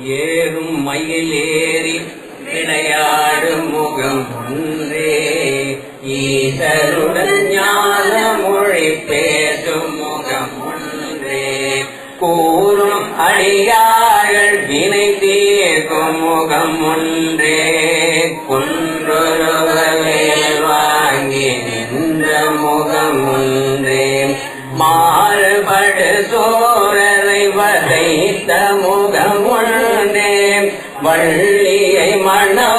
ஏறும் மயிலேறி விளையாடும் முகம் ஒன்றே. ஈசருடன் ஞான மொழி பேசும் முகம் ஒன்றே. கூறும் அடியார்கள் வினை தீர்க்கும் முகம் ஒன்றே. குன்றொருவவேல் வாங்கி நின்ற முகம் ஒன்றே. மாறுபடு சோரரை வதை முகம் ஒன்றே வள்ளியை மனோ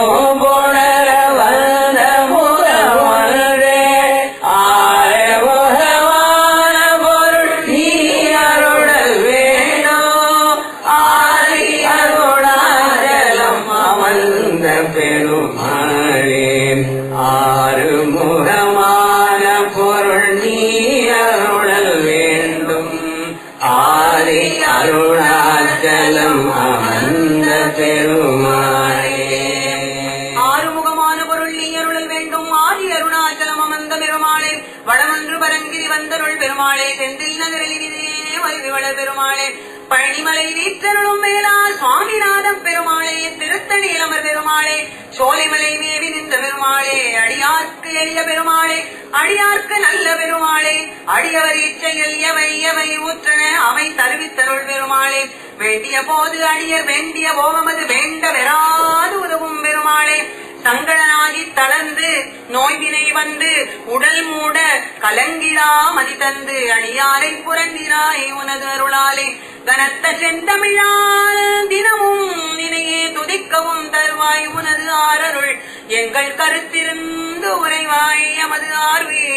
ஆதி அமர்ந்த பெருமாளே வடமன்று பரங்கிரி வந்தருள் பெருமாளே செந்தில் நகரிலே வள பெருமாளே பழனிமலை வீற்றருளும் மேலா சுவாமிநாதம் பெருமாளே திருத்தணி இளமர் பெருமாளே சோலைமலை மேவி நின்ற பெருமாளே அடியார்க்கு எளிய பெருமாளே அடியார்க்கு நல்ல பெருமாளே அடியவர் இச்சையில் எவை எவை ஊற்றன அவை தருவித்தருள் பெருமாளே வேண்டிய போது அடியர் வேண்டிய போகமது வேண்ட வெறாது உதவும் பெருமாளே தங்களனாகி தளர்ந்து நோய்வினை வந்து உடல் மூட கலங்கிடா மதி தந்து அடியாரை புரண்டிராய் உனது அருளாலே. கனத்த செந்தமிழால் தினமும் நினையே துதிக்கவும் தருவாய் உனது ஆரருள் எங்கள் கருத்திருந்து உரைவாய் எமது ஆர்வே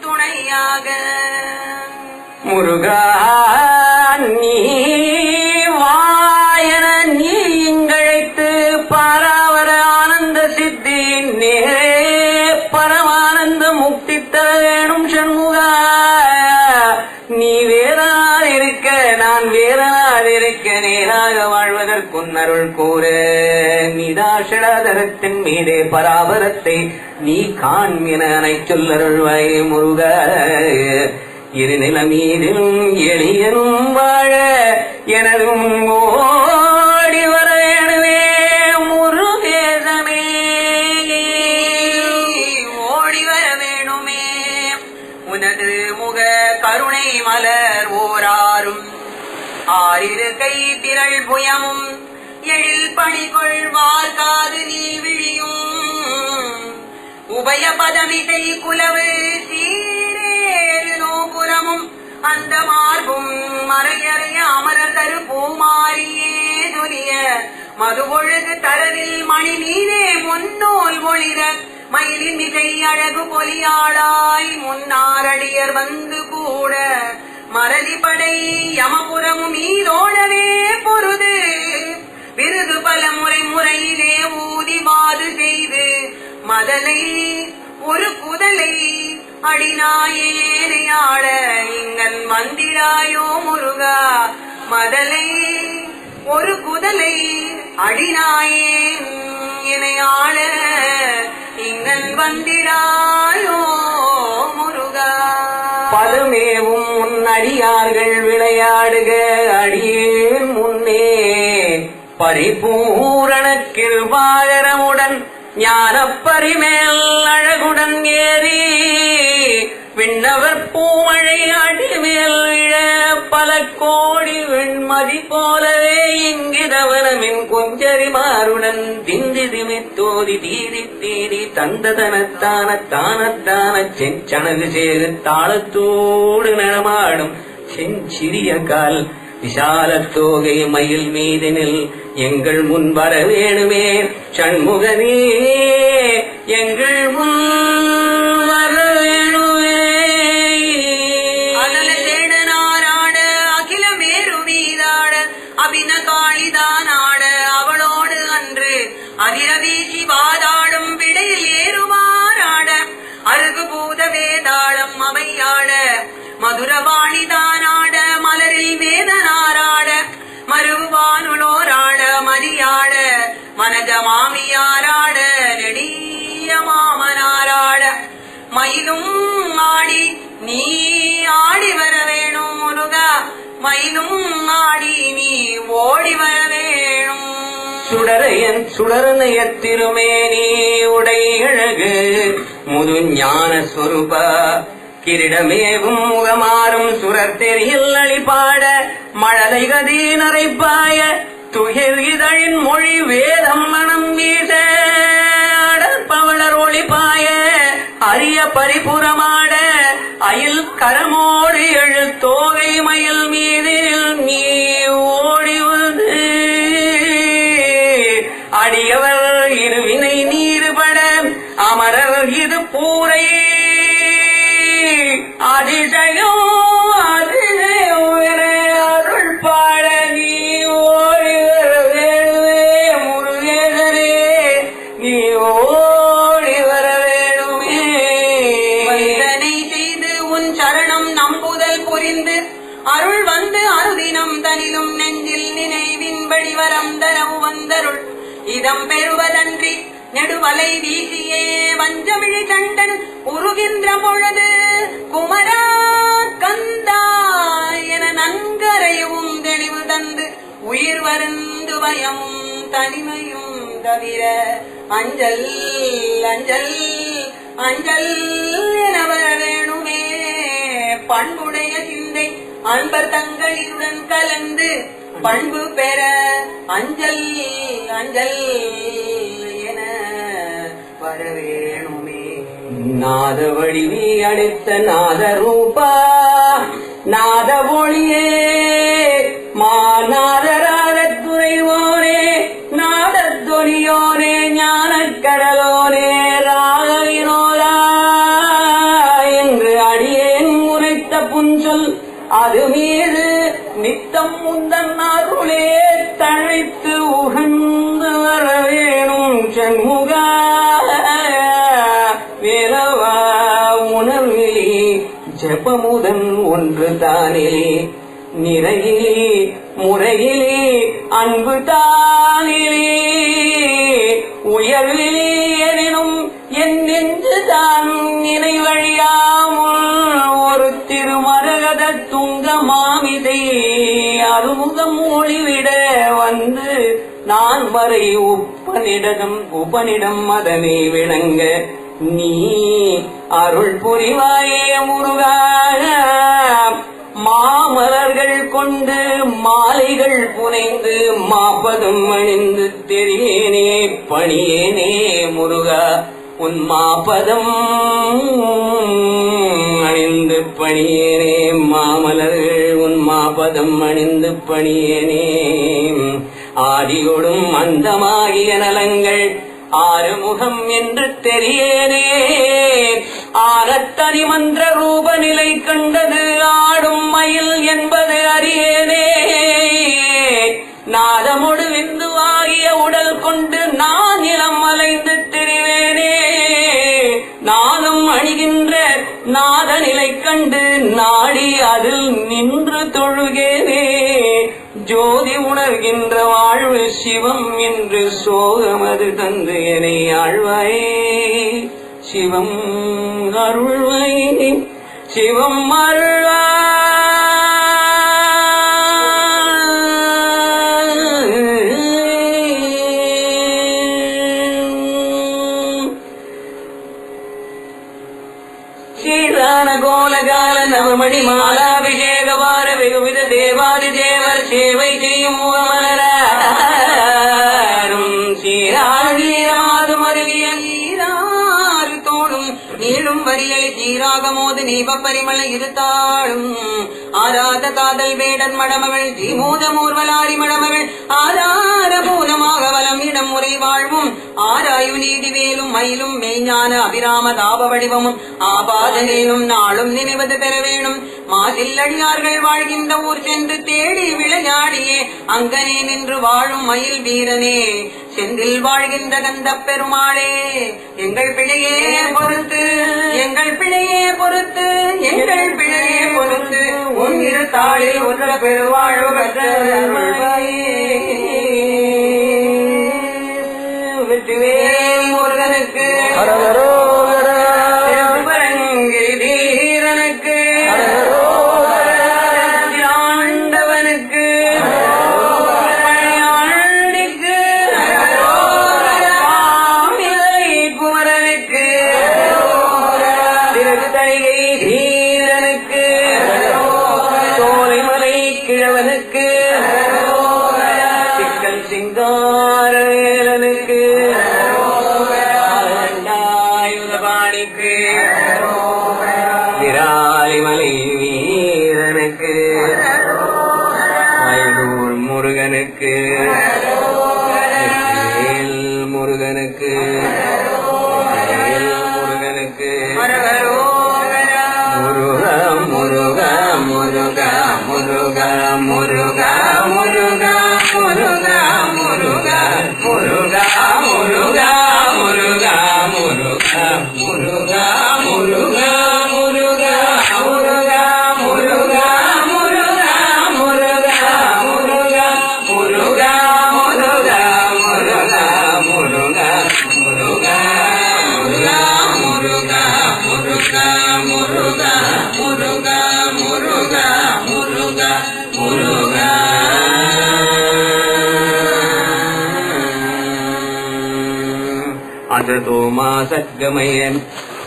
துணையாக. முருகா நீ வேறார் நேராக வாழ்வதற்குன்னருள் கூற. நிதாசடாதரத்தின் மீதே பராபரத்தை நீ காண் காண்மின சொல்லருள்வாய் முருக. இருநில மீதிலும் எளியனும் வாழ எனதும் ஓ ஆறிரு கை திரள் புயமும் எழில் பணி கொள்வார் காது நீ விழியும். உபய பதமிகை குலவு சீரேறு நோபுரமும் அந்த மார்பும் மறையறைய அமரதரு பூமாரியே துரிய மது ஒழுகு தரவில் மணி நீரே முன்னோல் ஒளிர மயிலின் மிகை அழகு பொலியாளாய் முன்னாரடியர் வந்து கூட. மறதி யமபுரமும் ஈரோடவே பொருது. விருது பல முறை முறையிலே ஊதி மாது செய்து. மதலை ஒரு புதலை அடிநாயேறையாட இங்கன் வந்திடாயோ முருகா. மதலை ஒரு குதலை அடிநாயே இணையாள இங்கன் வந்திடாயோ அடியார்கள் விளையாடுக அடியேன் முன்னே. பரிபூரண கிருபாகரமுடன் ஞானப்பரிமேல் அழகுடன் ஏறி பின்னவர் பூமழை அடிமேல் விழ பல கோடி வெண்மதி போலவே இங்கு தவனமின் குஞ்சரி மாறுடன் திந்தி திமித்தோதி தீதி தீதி தந்ததனத்தான தானத்தான செஞ்சனது சேரு தாளத்தோடு நடமாடும் செஞ்சிறிய கால் விசால தோகை மயில் மீதினில் எங்கள் முன் வர வேணுமே சண்முகமே எங்கள் முன் ஆபின காளிதான் ஆட அவளோடு அன்று. அதிரவீசி வாதாடும் விடையில் ஏறுமாறாட அருகு பூத வேதாளம் அவையாட ஆட மலரில் வேதனாராட மருவானுளோராட மரியாட மனஜ மாமியாராட நெடிய மாமனாராட மயிலும் ஆடி நீ ஆடி வர வேணும் முருகா. மயிலும் நாடி நீ ஓடி வர வேணும். சுடரையன் சுடர்நய திருமேனி உடை அழகு முது ஞான ஸ்வரூப கிரீடமேவும் முகமாறும் சுரர் தெரியில் அழிபாட மழலை கதி நரைப்பாய துயர் இதழின் மொழி வேதம் மனம் வீச அடற்பவளர் ஒளிபாய அரிய பரிபுறமாட அயில் கரமோடு எழுத்தோகை மயில் மீதில் நீ ஓடிவது அடியவர் இருவினை நீர்பட அமரர் இது பூரை. அதிசயம் அதிசயம் அருள் வந்து அருதினம் தனிலும் நெஞ்சில் நினைவின் வரம் தரவு வந்தருள். இதம் பெறுவதன்றி நெடுவலை வீசியே வஞ்சமிழி தண்டன் உருகின்ற பொழுது குமரா கந்தா என நன்கரையும் தெளிவு தந்து உயிர் வருந்து பயமும் தனிமையும் தவிர அஞ்சல் அஞ்சல் அஞ்சல் என வர வேணுமே பண்பு அன்பர் தங்களிலுடன் கலந்து பண்பு பெற அஞ்சல் அஞ்சல் என வரவேணுமே. நாத வடிவி அடுத்த நாத ரூபா நாத ஒளியே வேறவா உணர்விலே ஜபமுதன் ஒன்று தானிலே நிறையிலே முறையிலே அன்பு தானிலே உயர்விலே எனினும் என் நெஞ்சுதான் நினைவழியாமல் ஒரு திருமரகத துங்க மாமிதை அறுமுகம் ஒளிவிட வந்து நான் வரை உப்பனிடம் உபனிடம் அதனை விளங்க. நீ அருள் புரிவாயே முருகா. மாமலர்கள் கொண்டு மாலைகள் புனைந்து மாப்பதும் அணிந்து தெரியேனே பணியேனே முருகா. உன் மாபதம் அணிந்து பணியேனே மாமலர்கள் உன் மாபதம் அணிந்து பணியேனே. ஆதியொடும் மந்தமாகிய நலங்கள். ஆறுமுகம் என்று தெரியேனே. ஆரத்தனி மந்திர ரூப நிலை கண்டது ஆடும் மயில் என்பது அறியேனே. நாதமொடு விந்துவாகிய உடல் கொண்டு நான் இளம் அலைந்து திரிவேனே. நாதம் அணிகின்ற நாத நிலை கண்டு நாடி அதில் நின்று தொழுகேனே. ஜோதி உணர்கின்ற வாழ்வு சிவம் என்று சோகமது தந்து என்னை ஆழ்வாயே. சிவம் அருள்வை சிவம் அருள்வாய். வார தேவாதி தேவர் சேவை செய்யும் மலரும் சீராழி வரியை நீப பரிமள இருத்தாளும். ஆராத காதல் வேடன் மடமகள் ஜீமூத மூர்வலாரி மடமகள் ஆதார பூலமாக வலம் இடம் முறை வாழ்வும். ஆராயு நீடி வேலும் மயிலும் மெய்ஞான அபிராம தாப வடிவமும். ஆபாதனேனும் நாளும் நினைவது பெற வேணும். மாதில்லடியார்கள் வாழ்கின்ற ஊர் சென்று தேடி விளையாடியே அங்கனே நின்று வாழும் மயில் வீரனே. செந்தில் வாழ்கின்ற கந்த பெருமாளே எங்கள் பிழையே பொறுத்து எங்கள் பிழையே பொறுத்து எங்கள் பிழையே பொறுத்து உன் இரு தாளில் உள்ள பெருவாழ்வு பெற்ற வெற்றிவேல் முருகனுக்கு. que सद्गमये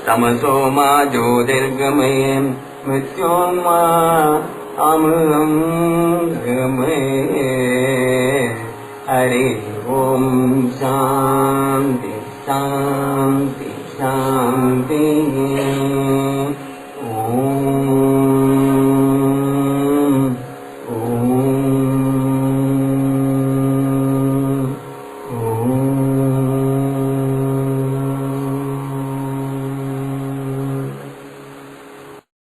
तमसो मा ज्योतिर्गमयम् मृत्योन्मा अमृगमे हरि ॐ शान्ति शान्ति शान्ति।